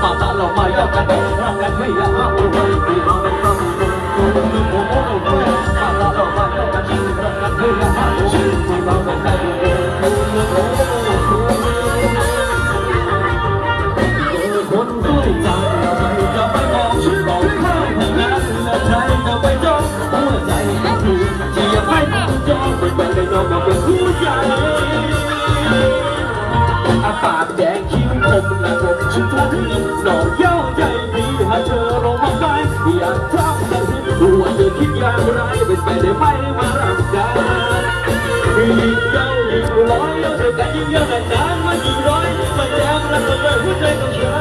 马达劳迈，嘿。马达劳迈， ไม่มารักกันอยิ่จ้ยิ่ร้อยแล้ยันยิ่งเยอะนานมัจิงร้อยมาแย้มรักกัเลยหัวใจต้องกา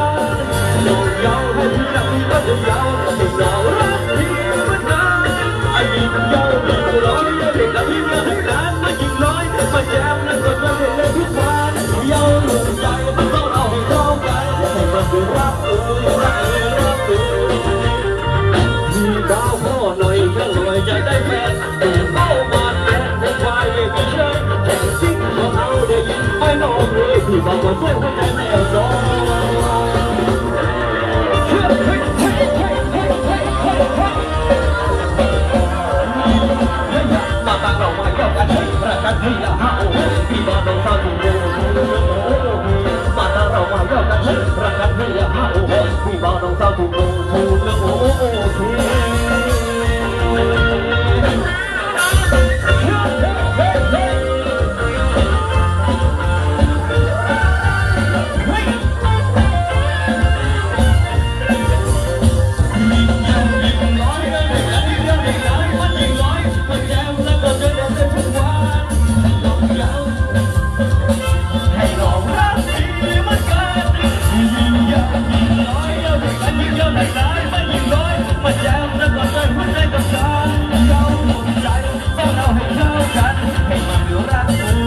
รดอยาวให้พี่รักพี่ก็จยาวต้อยาวรักพี่มันนานอ้ยิ่งเจ้ายิ่ร้อยแล้ยันยิ่งเยอะนานมัจิงร้อยมาแย้มรักกันเลยทุกวันยาวหัวใจมันต้อเอาให้เข้ากันมัคือรัก กันให้มันรักกู